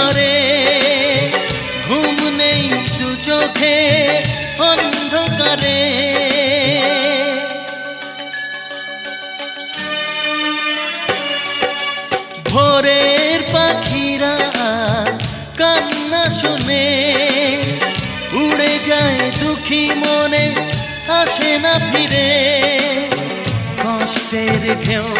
ঘরে ঘুম নেই দু চোখে, অন্ধকারে। ভোরের পাখিরা কান্না শুনে, উড়ে যায় দুঃখী মনে, আসে না ফিরে। কষ্টের ঢেউ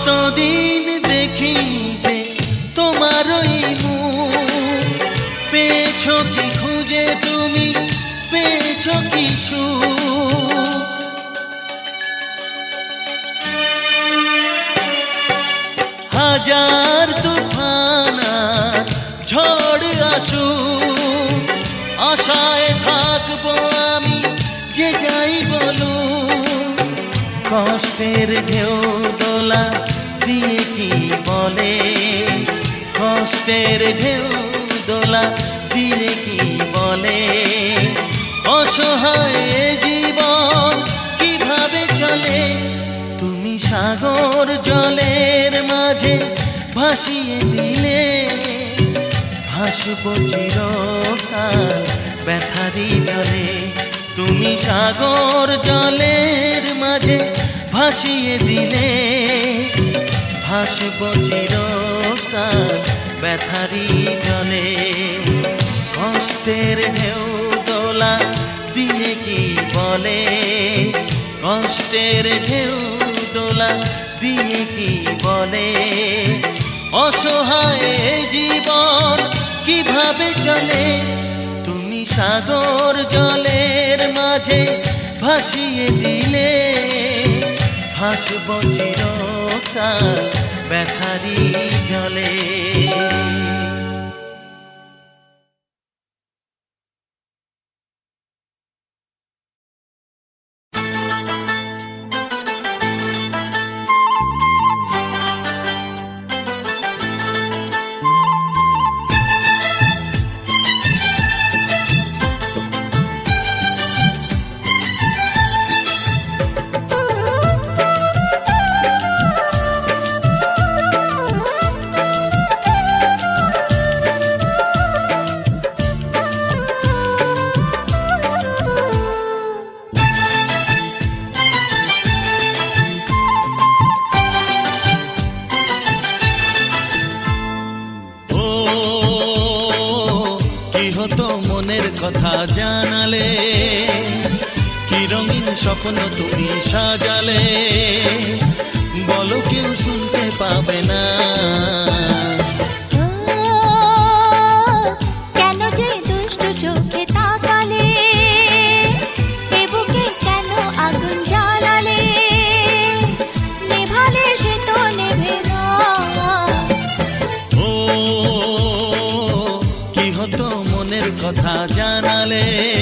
কতদিন দেখি যে তোমার ওই মুখ? পেয়েছ কি খুঁজে তুমি? পেয়েছ কি হাজার তুফান, ঝড় আসু। আশায় থাকব আমি, যে যাই বলু কষ্টের ঢেউ দোলা বলে, কষ্টের ঢেউ দোলা দিয়ে কি বলে? অসহায় জীবন কীভাবে চলে? তুমি সাগর জলের মাঝে ভাসিয়ে দিলে। ভাসব চিরকাল ব্যথারি জলে তুমি সাগর জলের মাঝে ভাসিয়ে দিলে। ভাসব চিরকাল ব্যথারি জলে। কষ্টের ঢেউ দোলা দিয়ে কি বলে? কষ্টের ঢেউ দোলা দিয়ে কি বলে? অসহায় জীবন কীভাবে চলে? তুমি সাগর জলের মাঝে ভাসিয়ে দিলে। ভাসব চিরকাল ব্যথারি জলে। কথা জানালে? কি রঙিন স্বপ্ন তুমি সাজালে? বলো কেউ শুনতে পাবে না। ও, কেন যে দুষ্ট চোখে তাকালে? এ কেন আগুন জ্বালালে? নেভালে সে তো নেভে না। ও কি হতো মনের কথা জানালে? কেন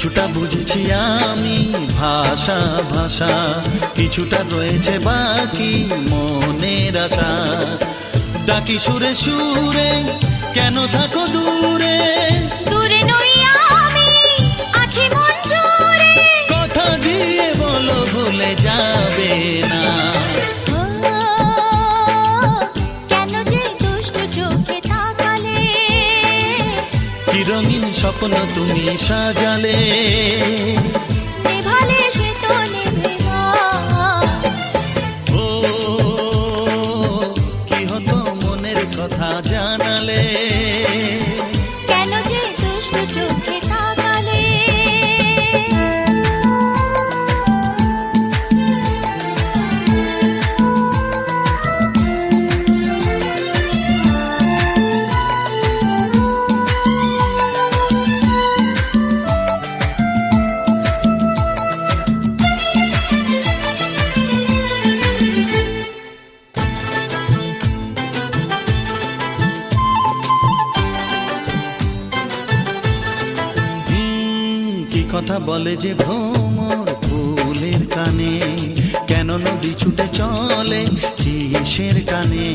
কিছুটা বুঝেছি আমি ভাষা ভাষা। কিছুটা রয়েছে বাকি মনের আশা। ডাকি সুরে সুরে কেন থাকো দূরে? দূরে নই আমি আছি মন কথা দিয়ে বলো ভুলে যাবে না। স্বপ্ন তুমি সাজালে। বলে যে ভ্রমর ফুলের কানে কেন নদী ছুটে চলে কিসের কানে?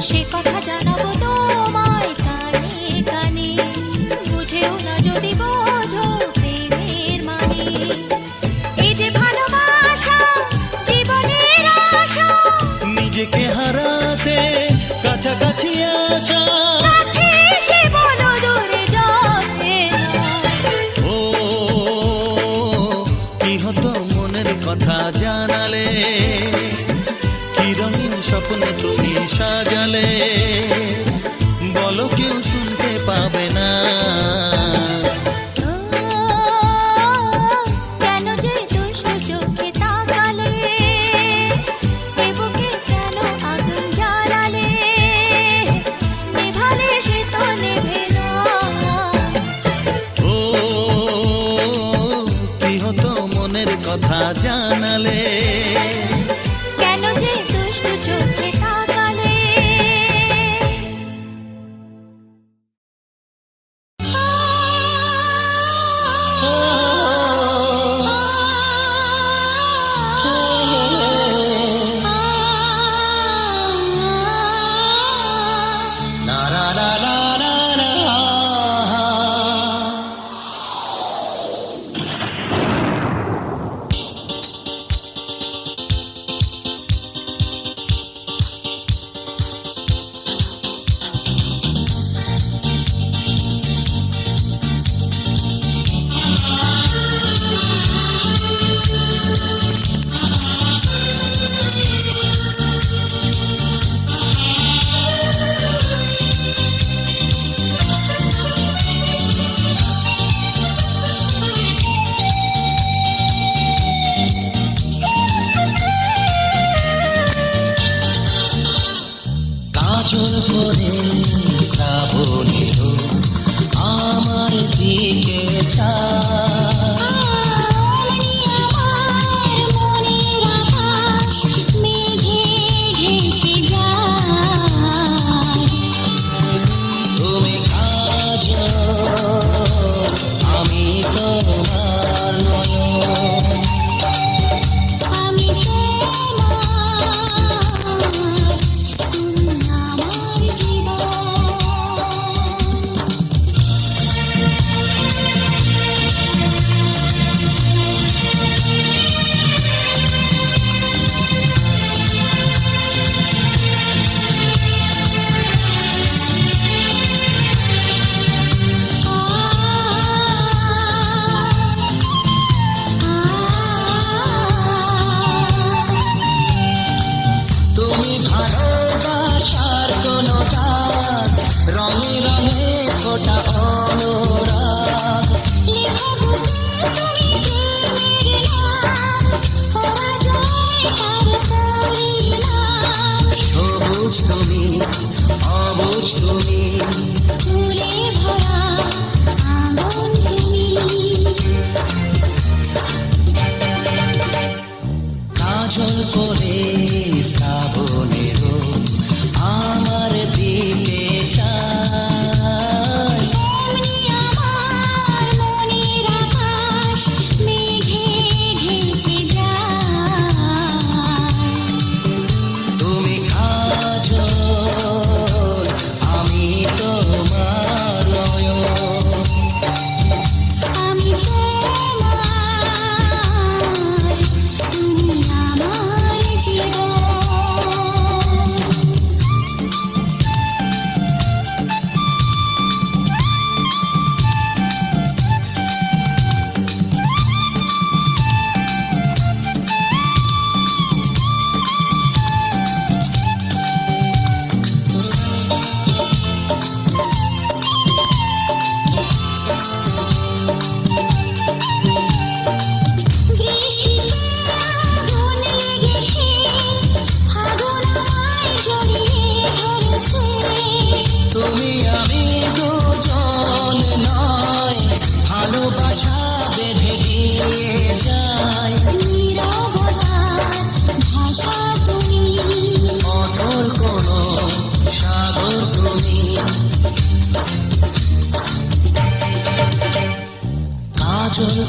সে কথা জানাব তোমায় কানে কানে বুঝেও না যদি বোঝো প্রেমের মানে। এই যে ভালোবাসা জীবনের আশা। নিজেকে হারাতে কাছাকাছি আসা। সাজালে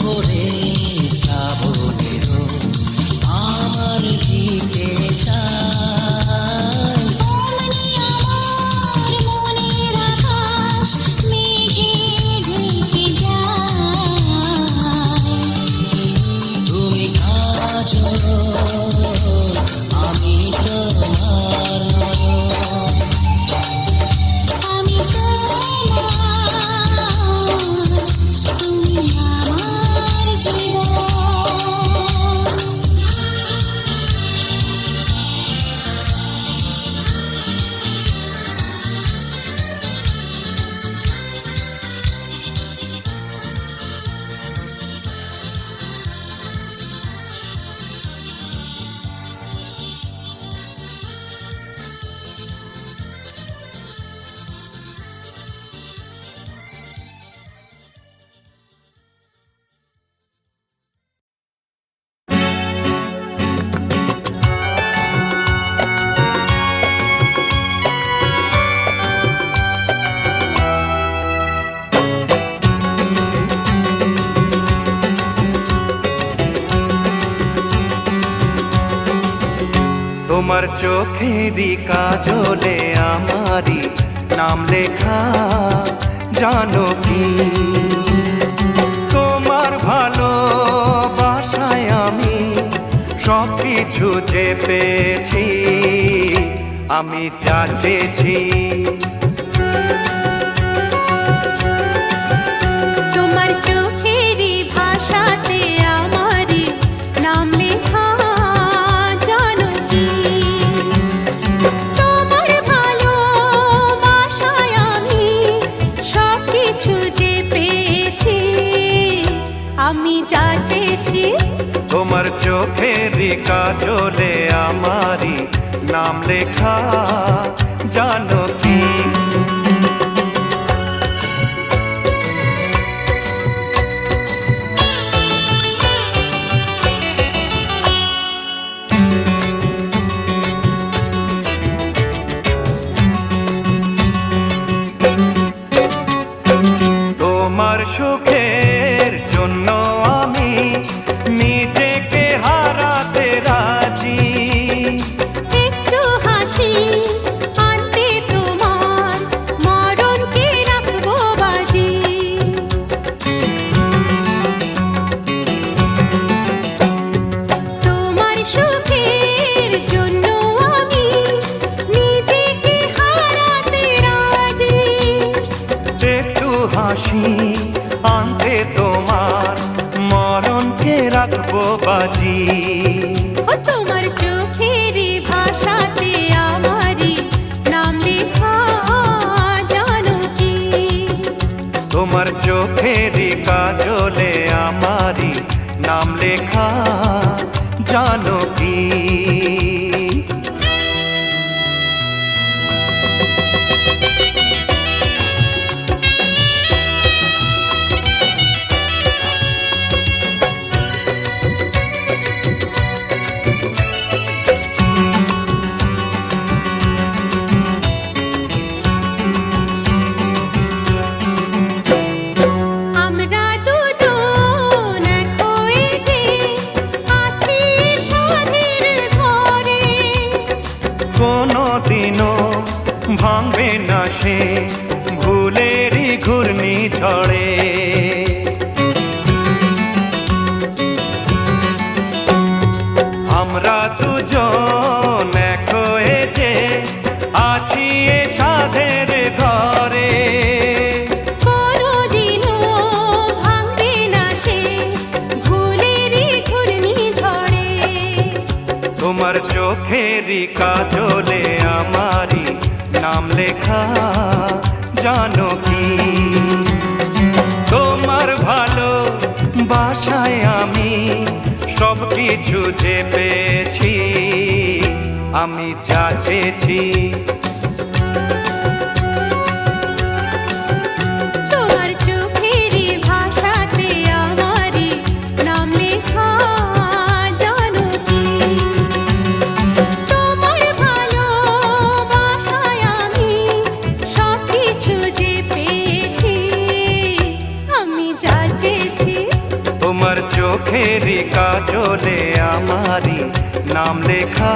করে যাব। তোমার চোখেরই কাজলে আমারই নাম লেখা, জানো কি? তোমার ভালো বাসায় আমি সব কিছু যে পেয়েছি আমি যা চেয়েছি তোমার কাজলে আমারই নাম লেখা জানো কি? তোমার সুখের আনতে তোমার মরণকে রাখব বাজি। তোমার চোখেরই ভাষাতে আমারি নাম লেখা জানো কি তোমার চোখেরই কাজলে আমারি নাম লেখা কাজলে আমারি নাম লেখা, জানো কি? তোমার ভালো বাসায় আমি সব কিছু যে পেয়েছি, আমি চাচেছি চোখেরই কাজলে আমারি নাম লেখা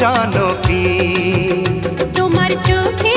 জানো কি? তোমার চোখে